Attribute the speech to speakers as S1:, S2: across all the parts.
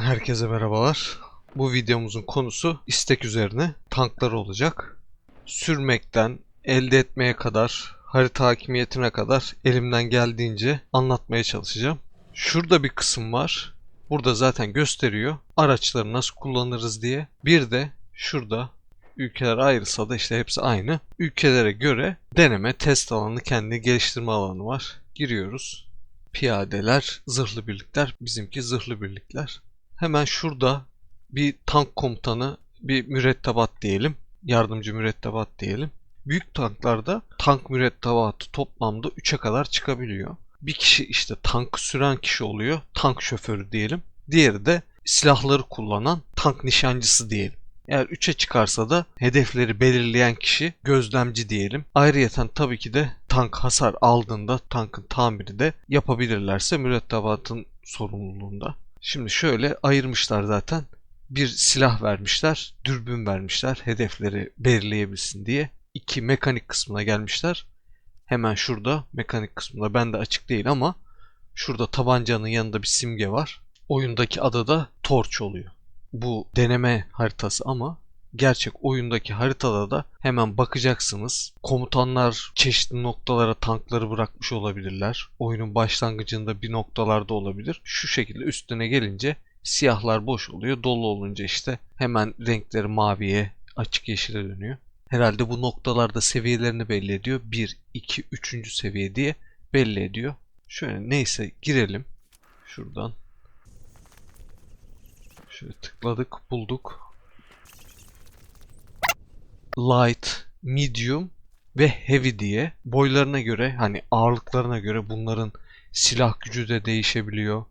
S1: Herkese merhabalar. Bu videomuzun konusu istek üzerine tanklar olacak. Sürmekten elde etmeye kadar, harita hakimiyetine kadar elimden geldiğince anlatmaya çalışacağım. Şurada bir kısım var. Burada zaten gösteriyor araçları nasıl kullanırız diye. Bir de şurada ülkeler ayrılsa da işte hepsi aynı. Ülkelere göre deneme, test alanı, kendi geliştirme alanı var. Giriyoruz. Piyadeler, zırhlı birlikler. Bizimki zırhlı birlikler. Hemen şurada bir tank komutanı, bir mürettebat diyelim. Yardımcı mürettebat diyelim. Büyük tanklarda tank mürettebatı toplamda 3'e kadar çıkabiliyor. Bir kişi işte tankı süren kişi oluyor. Tank şoförü diyelim. Diğeri de silahları kullanan tank nişancısı diyelim. Eğer 3'e çıkarsa da hedefleri belirleyen kişi gözlemci diyelim. Ayrıyeten tabii ki de tank hasar aldığında tankın tamiri de yapabilirlerse mürettebatın sorumluluğunda. Şimdi şöyle ayırmışlar zaten. Bir silah vermişler, dürbün vermişler hedefleri belirleyebilsin diye. İki mekanik kısmına gelmişler. Hemen şurada mekanik kısmında bende açık değil ama şurada tabancanın yanında bir simge var. Oyundaki adı da Torch oluyor. Bu deneme haritası ama gerçek oyundaki haritada da hemen bakacaksınız. Komutanlar çeşitli noktalara tankları bırakmış olabilirler. Oyunun başlangıcında bir noktalarda olabilir. Şu şekilde üstüne gelince siyahlar boş oluyor. Dolu olunca işte hemen renkleri maviye, açık yeşile dönüyor. Herhalde bu noktalarda seviyelerini belli ediyor. 1, 2, 3. seviye diye belli ediyor. Şöyle neyse girelim. Şuradan. Şöyle tıkladık, bulduk. Light, medium ve heavy diye boylarına göre hani ağırlıklarına göre bunların silah gücü de değişebiliyor.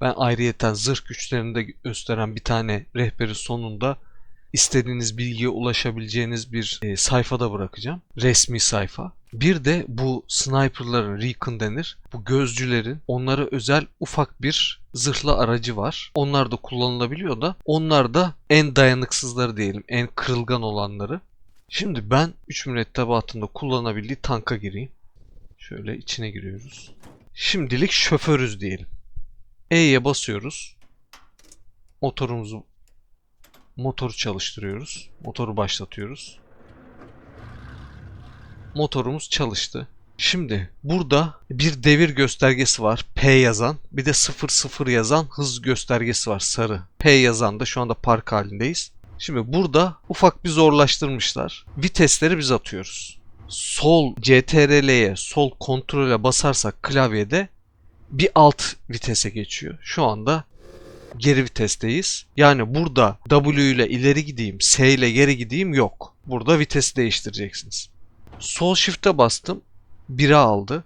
S1: Ben ayrıyeten zırh güçlerini de gösteren bir tane rehberi sonunda istediğiniz bilgiye ulaşabileceğiniz bir e, sayfada bırakacağım. Resmi sayfa. Bir de bu sniperların recon denir. Bu gözcülerin onlara özel ufak bir zırhlı aracı var. Onlar da kullanılabiliyor da onlar da en dayanıksızları diyelim. En kırılgan olanları. Şimdi ben 3 mürettebatında kullanabildiği tanka gireyim. Şöyle içine giriyoruz. Şimdilik şoförüz diyelim. E'ye basıyoruz. Motorumuzu motoru çalıştırıyoruz. Motoru başlatıyoruz. Motorumuz çalıştı. Şimdi burada bir devir göstergesi var. P yazan. Bir de 00 yazan hız göstergesi var sarı. P yazan da şu anda park halindeyiz. Şimdi burada ufak bir zorlaştırmışlar. Vitesleri biz atıyoruz. Sol CTRL'ye, sol kontrole basarsak klavyede bir alt vitese geçiyor. Şu anda geri vitesteyiz. Yani burada W ile ileri gideyim, S ile geri gideyim yok. Burada vitesi değiştireceksiniz. Sol shift'e bastım. 1'e aldı.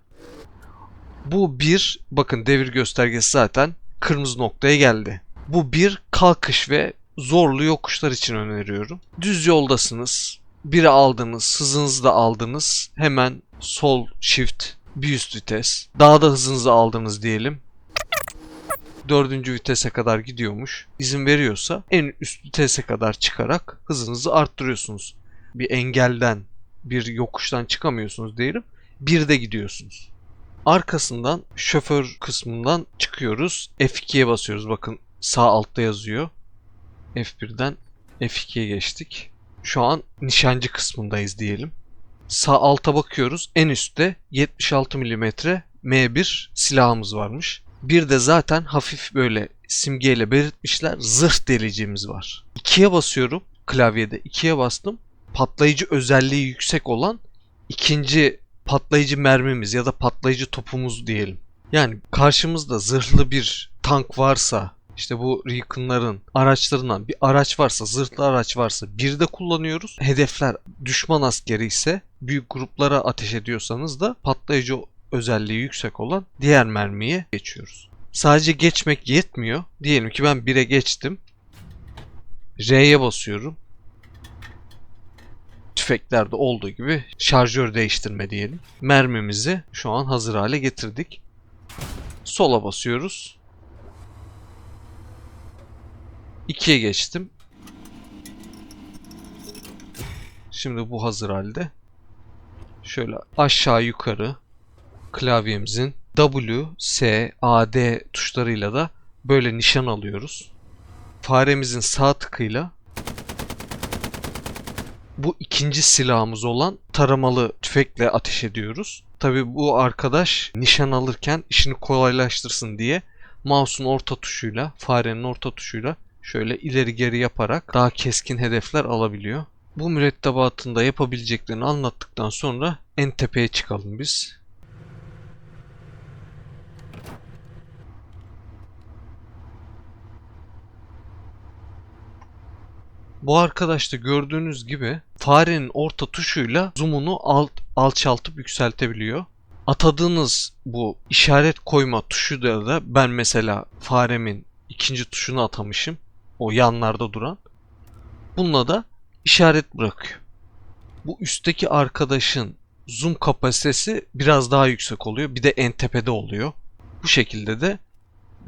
S1: Bu bir bakın devir göstergesi zaten kırmızı noktaya geldi. Bu bir kalkış ve zorlu yokuşlar için öneriyorum. Düz yoldasınız. Biri aldınız, hızınızı da aldınız. Hemen sol shift bir üst vites. Daha da hızınızı aldınız diyelim. Dördüncü vitese kadar gidiyormuş. İzin veriyorsa en üst vitese kadar çıkarak hızınızı arttırıyorsunuz. Bir engelden, bir yokuştan çıkamıyorsunuz diyelim. Bir de gidiyorsunuz. Arkasından şoför kısmından çıkıyoruz. F2'ye basıyoruz. Bakın sağ altta yazıyor. F1'den F2'ye geçtik. Şu an nişancı kısmındayız diyelim. Sağ alta bakıyoruz. En üstte 76 mm M1 silahımız varmış. Bir de zaten hafif böyle simgeyle belirtmişler zırh delicimiz var. 2'ye basıyorum klavyede. 2'ye bastım. Patlayıcı özelliği yüksek olan ikinci patlayıcı mermimiz ya da patlayıcı topumuz diyelim. Yani karşımızda zırhlı bir tank varsa işte bu Recon'ların araçlarından bir araç varsa, zırhlı araç varsa bir de kullanıyoruz. Hedefler düşman askeri ise büyük gruplara ateş ediyorsanız da patlayıcı özelliği yüksek olan diğer mermiye geçiyoruz. Sadece geçmek yetmiyor. Diyelim ki ben 1'e geçtim. R'ye basıyorum. Tüfeklerde olduğu gibi şarjör değiştirme diyelim. Mermimizi şu an hazır hale getirdik. Sola basıyoruz. 2'ye geçtim. Şimdi bu hazır halde. Şöyle aşağı yukarı klavyemizin W, S, A, D tuşlarıyla da böyle nişan alıyoruz. faremizin sağ tıkıyla bu ikinci silahımız olan taramalı tüfekle ateş ediyoruz. Tabi bu arkadaş nişan alırken işini kolaylaştırsın diye mouse'un orta tuşuyla, farenin orta tuşuyla şöyle ileri geri yaparak daha keskin hedefler alabiliyor. Bu mürettebatında yapabileceklerini anlattıktan sonra en tepeye çıkalım biz. Bu arkadaş da gördüğünüz gibi farenin orta tuşuyla zoom'unu alt, alçaltıp yükseltebiliyor. Atadığınız bu işaret koyma tuşu da ben mesela faremin ikinci tuşunu atamışım. O yanlarda duran. Bununla da işaret bırakıyor. Bu üstteki arkadaşın zoom kapasitesi biraz daha yüksek oluyor. Bir de en tepede oluyor. Bu şekilde de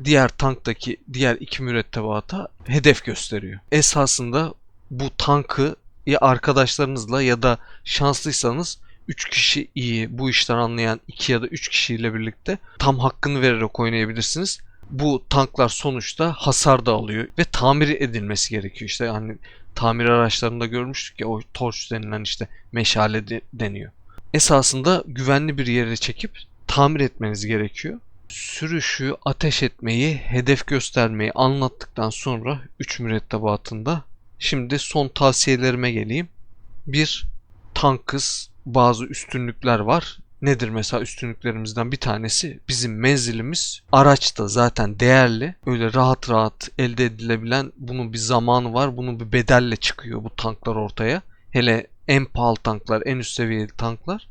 S1: diğer tanktaki diğer iki mürettebata hedef gösteriyor. Esasında bu tankı ya arkadaşlarınızla ya da şanslıysanız 3 kişi iyi bu işten anlayan 2 ya da 3 kişiyle birlikte tam hakkını vererek oynayabilirsiniz. Bu tanklar sonuçta hasar da alıyor ve tamir edilmesi gerekiyor. İşte hani tamir araçlarında görmüştük ya o torç denilen işte meşale de, deniyor. Esasında güvenli bir yere çekip tamir etmeniz gerekiyor. Sürüşü, ateş etmeyi, hedef göstermeyi anlattıktan sonra 3 mürettebatında Şimdi son tavsiyelerime geleyim. Bir, tankız bazı üstünlükler var. Nedir mesela üstünlüklerimizden bir tanesi? Bizim menzilimiz araçta zaten değerli. Öyle rahat rahat elde edilebilen bunun bir zamanı var. Bunun bir bedelle çıkıyor bu tanklar ortaya. Hele en pahalı tanklar, en üst seviyeli tanklar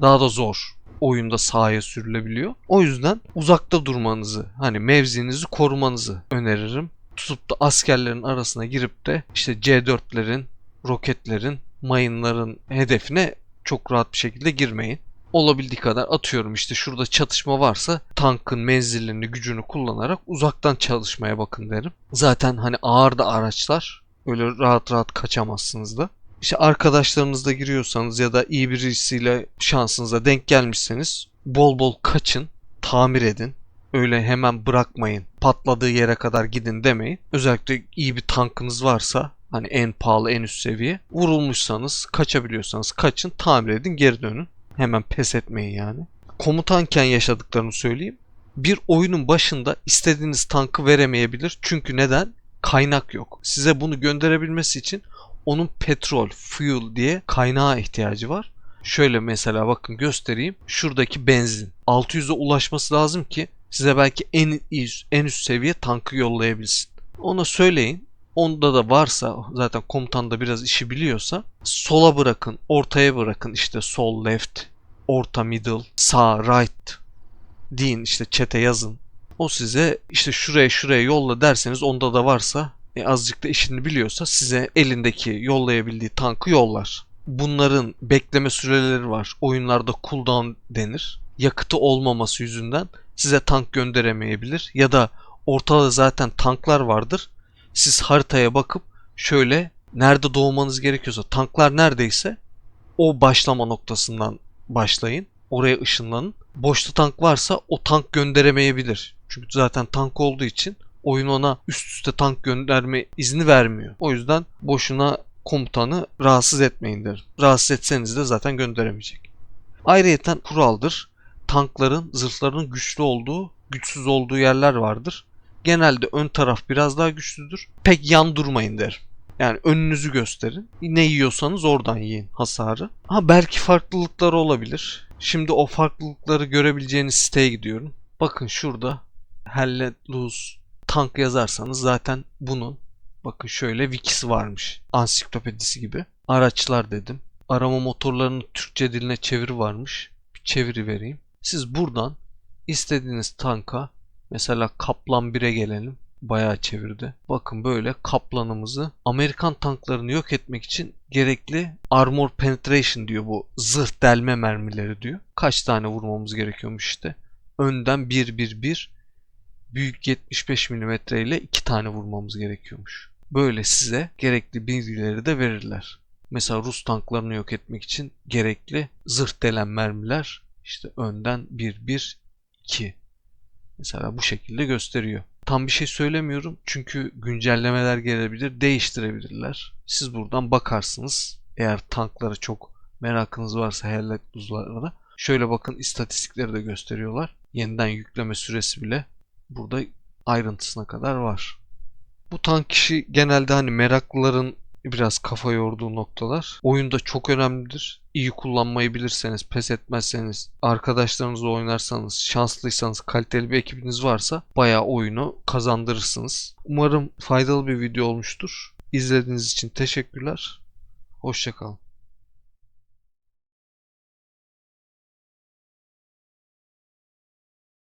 S1: daha da zor oyunda sahaya sürülebiliyor. O yüzden uzakta durmanızı, hani mevzinizi korumanızı öneririm tutup da askerlerin arasına girip de işte C4'lerin, roketlerin, mayınların hedefine çok rahat bir şekilde girmeyin. Olabildiği kadar atıyorum işte şurada çatışma varsa tankın menzilini, gücünü kullanarak uzaktan çalışmaya bakın derim. Zaten hani ağır da araçlar öyle rahat rahat kaçamazsınız da. İşte arkadaşlarınızla giriyorsanız ya da iyi birisiyle şansınıza denk gelmişseniz bol bol kaçın, tamir edin öyle hemen bırakmayın. Patladığı yere kadar gidin demeyin. Özellikle iyi bir tankınız varsa hani en pahalı en üst seviye vurulmuşsanız kaçabiliyorsanız kaçın tamir edin geri dönün. Hemen pes etmeyin yani. Komutanken yaşadıklarını söyleyeyim. Bir oyunun başında istediğiniz tankı veremeyebilir. Çünkü neden? Kaynak yok. Size bunu gönderebilmesi için onun petrol, fuel diye kaynağa ihtiyacı var. Şöyle mesela bakın göstereyim. Şuradaki benzin. 600'e ulaşması lazım ki size belki en üst, en üst seviye tankı yollayabilsin. Ona söyleyin. Onda da varsa zaten komutan da biraz işi biliyorsa sola bırakın, ortaya bırakın işte sol, left, orta, middle, sağ, right deyin işte çete yazın. O size işte şuraya şuraya yolla derseniz onda da varsa e, azıcık da işini biliyorsa size elindeki yollayabildiği tankı yollar. Bunların bekleme süreleri var. Oyunlarda cooldown denir. Yakıtı olmaması yüzünden size tank gönderemeyebilir ya da ortada zaten tanklar vardır. Siz haritaya bakıp şöyle nerede doğmanız gerekiyorsa tanklar neredeyse o başlama noktasından başlayın. Oraya ışınlanın. Boşta tank varsa o tank gönderemeyebilir. Çünkü zaten tank olduğu için oyun ona üst üste tank gönderme izni vermiyor. O yüzden boşuna komutanı rahatsız etmeyin derim. Rahatsız etseniz de zaten gönderemeyecek. Ayrıyeten kuraldır tankların zırhlarının güçlü olduğu, güçsüz olduğu yerler vardır. Genelde ön taraf biraz daha güçlüdür. Pek yan durmayın derim. Yani önünüzü gösterin. Ne yiyorsanız oradan yiyin hasarı. Ha belki farklılıkları olabilir. Şimdi o farklılıkları görebileceğiniz siteye gidiyorum. Bakın şurada Hell Lose tank yazarsanız zaten bunun bakın şöyle wikisi varmış. Ansiklopedisi gibi. Araçlar dedim. Arama motorlarının Türkçe diline çeviri varmış. Bir çeviri vereyim. Siz buradan istediğiniz tanka mesela Kaplan 1'e gelelim. Bayağı çevirdi. Bakın böyle Kaplan'ımızı Amerikan tanklarını yok etmek için gerekli armor penetration diyor bu. Zırh delme mermileri diyor. Kaç tane vurmamız gerekiyormuş işte. Önden 1-1-1 büyük 75 mm ile 2 tane vurmamız gerekiyormuş. Böyle size gerekli bilgileri de verirler. Mesela Rus tanklarını yok etmek için gerekli zırh delen mermiler işte önden 1 1 2 mesela bu şekilde gösteriyor. Tam bir şey söylemiyorum çünkü güncellemeler gelebilir, değiştirebilirler. Siz buradan bakarsınız. Eğer tanklara çok merakınız varsa hayalet buzlarına. Şöyle bakın istatistikleri de gösteriyorlar. Yeniden yükleme süresi bile burada ayrıntısına kadar var. Bu tank işi genelde hani meraklıların biraz kafa yorduğu noktalar. Oyunda çok önemlidir. İyi kullanmayı bilirseniz, pes etmezseniz, arkadaşlarınızla oynarsanız, şanslıysanız, kaliteli bir ekibiniz varsa bayağı oyunu kazandırırsınız. Umarım faydalı bir video olmuştur. İzlediğiniz için teşekkürler. Hoşçakalın.